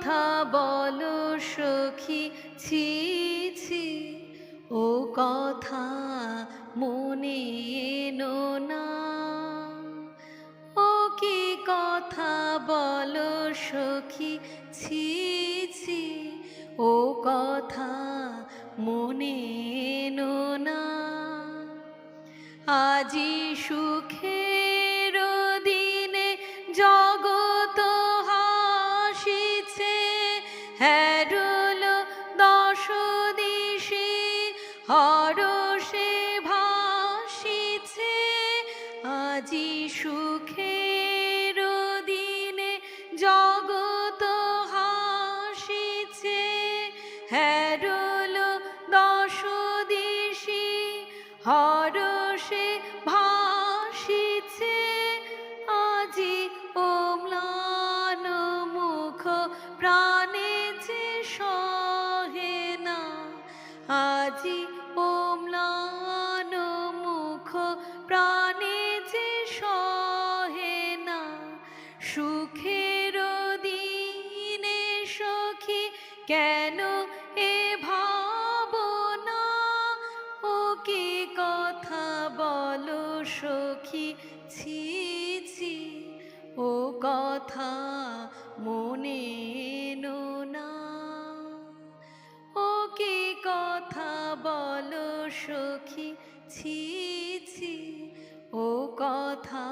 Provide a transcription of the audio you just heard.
কথা বলো সখী, ছি ছি। ও কথা মনে এনো না। ও কি কথা বলো সখী, ছি ছি। ও কথা মনে এনো না। আজি সুখের হরষে ভাসিছে, আজি সুখের দিনে জগত হাসিছে। হরষে ভাসিছে, আজি ওম্লান মুখ প্রাণে যে আজি ওম্লান মুখ, প্রাণে যে সহে না, সুখের কেন এ ভাবনা? ও কি কথা বলো সখী? ছি ছি, ও কথা মনে সখী ছি ছি ও কথা